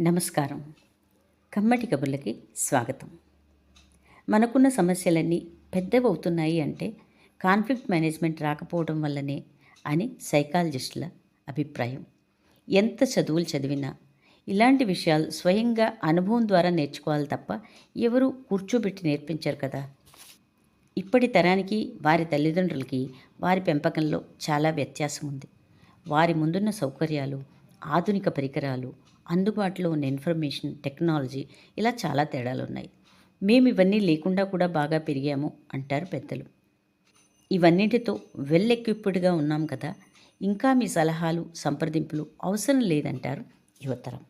నమస్కారం. కమ్మటి కబుర్లకి స్వాగతం. మనకున్న సమస్యలన్నీ పెద్దవవుతున్నాయి అంటే కాన్ఫ్లిక్ట్ మేనేజ్మెంట్ రాకపోవడం వల్లనే అని సైకాలజిస్టుల అభిప్రాయం. ఎంత చదువులు చదివినా ఇలాంటి విషయాలు స్వయంగా అనుభవం ద్వారా నేర్చుకోవాలి తప్ప ఎవరు కూర్చోబెట్టి నేర్పించారు కదా. ఇప్పటి తరానికి వారి తల్లిదండ్రులకి వారి పెంపకంలో చాలా వ్యత్యాసం ఉంది వారి ముందున్న సౌకర్యాలు ఆధునిక పరికరాలు అందుబాటులో ఉన్న ఇన్ఫర్మేషన్ టెక్నాలజీ ఇలా చాలా తేడాలు ఉన్నాయి మేము ఇవన్నీ లేకుండా కూడా బాగా పెరిగాము అంటారు పెద్దలు. ఇవన్నింటితో వెల్ ఎక్విప్డ్గా ఉన్నాం కదా ఇంకా మీ సలహాలు సంప్రదింపులు అవసరం లేదంటారు యువతరం.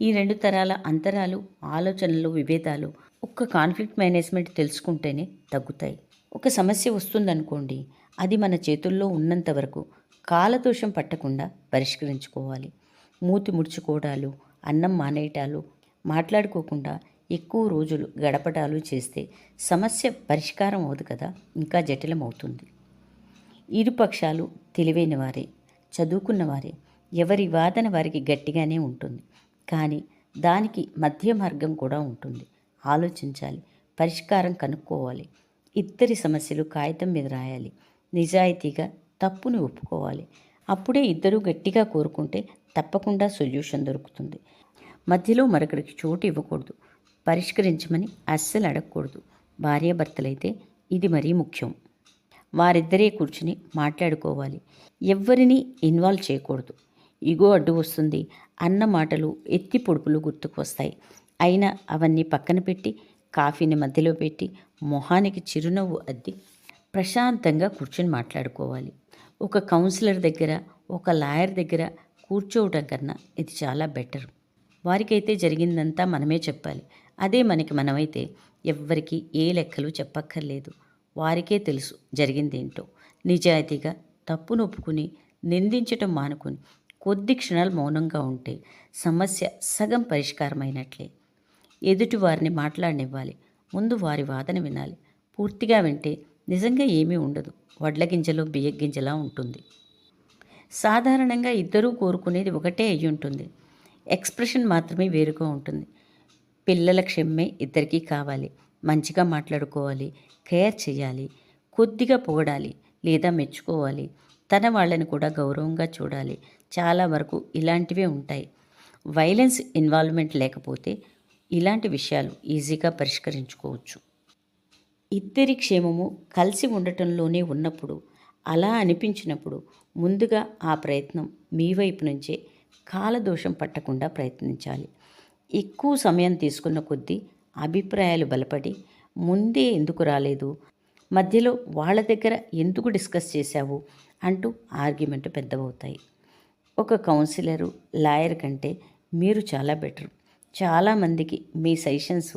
ఈ రెండు తరాల అంతరాలు ఆలోచనలు విభేదాలు ఒక్క కాన్ఫ్లిక్ట్ మేనేజ్మెంట్ తెలుసుకుంటేనే తగ్గుతాయి. ఒక సమస్య వస్తుందనుకోండి అది మన చేతుల్లో ఉన్నంత వరకు కాలదోషం పట్టకుండా పరిష్కరించుకోవాలి. మూతి ముడుచుకోవడాలు అన్నం మానేయటాలు మాట్లాడుకోకుండా ఎక్కువ రోజులు గడపటాలు చేస్తే సమస్య పరిష్కారం అవదు కదా? ఇంకా జటిలం అవుతుంది ఇరుపక్షాలు తెలివైన వారే చదువుకున్న వారే ఎవరి వాదన వారికి గట్టిగానే ఉంటుంది. కానీ దానికి మధ్య మార్గం కూడా ఉంటుంది. ఆలోచించాలి పరిష్కారం కనుక్కోవాలి. ఇద్దరి సమస్యలు కాగితం మీద రాయాలి. నిజాయితీగా తప్పుని ఒప్పుకోవాలి. అప్పుడే ఇద్దరూ గట్టిగా కోరుకుంటే తప్పకుండా సొల్యూషన్ దొరుకుతుంది. మధ్యలో మరొకరికి చోటు ఇవ్వకూడదు. పరిష్కరించమని అస్సలు అడగకూడదు. భార్యాభర్తలైతే ఇది మరీ ముఖ్యం. వారిద్దరే కూర్చుని మాట్లాడుకోవాలి. ఎవ్వరినీ ఇన్వాల్వ్ చేయకూడదు. ఇగో అడ్డు వస్తుంది. అన్న మాటలు ఎత్తి పొడుపులు గుర్తుకు వస్తాయి. అయినా అవన్నీ పక్కన పెట్టి కాఫీని మధ్యలో పెట్టి మొహానికి చిరునవ్వు అద్ది ప్రశాంతంగా కూర్చొని మాట్లాడుకోవాలి. ఒక కౌన్సిలర్ దగ్గర ఒక లాయర్ దగ్గర కూర్చోవటం కన్నా ఇది చాలా బెటర్. వారికైతే జరిగిందంతా మనమే చెప్పాలి. అదే మనకి మనమైతే ఎవ్వరికి ఏ లెక్కలు చెప్పక్కర్లేదు. వారికే తెలుసు జరిగిందేంటో. నిజాయితీగా తప్పును ఒప్పుకుని నిందించటం మానుకుని కొద్ది క్షణాలు మౌనంగా ఉంటే సమస్య సగం పరిష్కారమైనట్లే. ఎదుటి వారిని మాట్లాడనివ్వాలి. ముందు వారి వాదన వినాలి. పూర్తిగా వింటే నిజంగా ఏమీ ఉండదు. వడ్ల గింజలో బియ్య గింజలా ఉంటుంది. సాధారణంగా ఇద్దరూ కోరుకునేది ఒకటే అయి ఉంటుంది. ఎక్స్ప్రెషన్ మాత్రమే వేరుగా ఉంటుంది. పిల్లల క్షమ్మే ఇద్దరికీ కావాలి. మంచిగా మాట్లాడుకోవాలి. కేర్ చేయాలి. కొద్దిగా పొగడాలి లేదా మెచ్చుకోవాలి. తన వాళ్ళని కూడా గౌరవంగా చూడాలి. చాలా వరకు ఇలాంటివే ఉంటాయి. వైలెన్స్ ఇన్వాల్వ్మెంట్ లేకపోతే ఇలాంటి విషయాలు ఈజీగా పరిష్కరించుకోవచ్చు. ఇద్దరి క్షేమము కలిసి ఉండటంలోనే ఉన్నప్పుడు అలా అనిపించినప్పుడు ముందుగా ఆ ప్రయత్నం మీ వైపు నుంచే కాలదోషం పట్టకుండా ప్రయత్నించాలి. ఎక్కువ సమయం తీసుకున్న కొద్దీ అభిప్రాయాలు బలపడి ముందే ఎందుకు రాలేదు మధ్యలో వాళ్ళ దగ్గర ఎందుకు డిస్కస్ చేశావు అంటూ ఆర్గ్యుమెంట్ పెద్దవవుతాయి. ఒక కౌన్సిలరు లాయర్ కంటే మీరు చాలా బెటర్. చాలామందికి మీ సజెషన్స్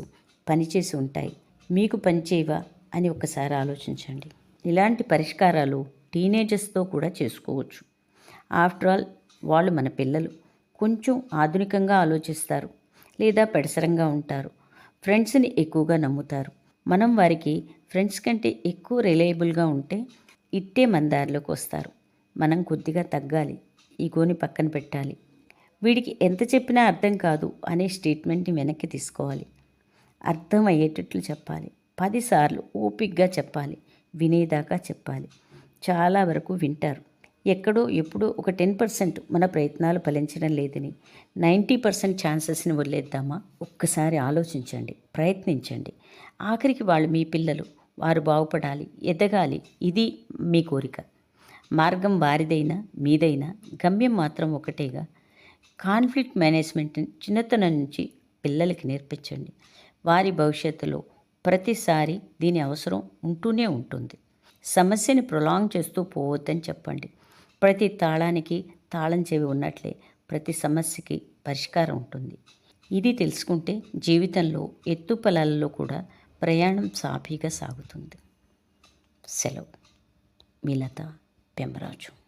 పనిచేసి ఉంటాయి. మీకు పనిచేయవా అని ఒకసారి ఆలోచించండి. ఇలాంటి పరిష్కారాలు టీనేజర్స్తో కూడా చేసుకోవచ్చు. ఆఫ్టర్ ఆల్ వాళ్ళు మన పిల్లలు. కొంచెం ఆధునికంగా ఆలోచిస్తారు. లేదా పెడసరంగా ఉంటారు. ఫ్రెండ్స్ని ఎక్కువగా నమ్ముతారు. మనం వారికి ఫ్రెండ్స్ కంటే ఎక్కువ రిలయబుల్గా ఉంటే ఇట్టే మన దారిలోకి వస్తారు. మనం కొద్దిగా తగ్గాలి. ఈగోని పక్కన పెట్టాలి. వీడికి ఎంత చెప్పినా అర్థం కాదు అనే స్టేట్మెంట్ని వెనక్కి తీసుకోవాలి. అర్థం అయ్యేటట్లు చెప్పాలి. పదిసార్లు ఓపిక్గా చెప్పాలి. వినేదాకా చెప్పాలి. చాలా వరకు వింటారు. ఎక్కడో ఎప్పుడో ఒక టెన్ పర్సెంట్ మన ప్రయత్నాలు ఫలించడం లేదని నైంటీ పర్సెంట్ ఛాన్సెస్ని వదిలేద్దామా? ఒక్కసారి ఆలోచించండి. ప్రయత్నించండి. ఆఖరికి వాళ్ళు మీ పిల్లలు. వారు బాగుపడాలి. ఎదగాలి. ఇది మీ కోరిక. మార్గం వారిదైనా మీదైనా గమ్యం మాత్రం ఒకటేగా. కాన్ఫ్లిక్ట్ మేనేజ్మెంట్ని చిన్నతనం నుంచి పిల్లలకి నేర్పించండి. వారి భవిష్యత్తులో ప్రతిసారి దీని అవసరం ఉంటూనే ఉంటుంది. సమస్యని ప్రొలాంగ్ చేస్తూ పోవద్దని చెప్పండి. ప్రతి తాళానికి తాళం చెవి ఉన్నట్లే ప్రతి సమస్యకి పరిష్కారం ఉంటుంది. ఇది తెలుసుకుంటే జీవితంలో ఎత్తుపలాలలో కూడా ప్రయాణం సాఫీగా సాగుతుంది. సెలవు. మిలత పెమరాజు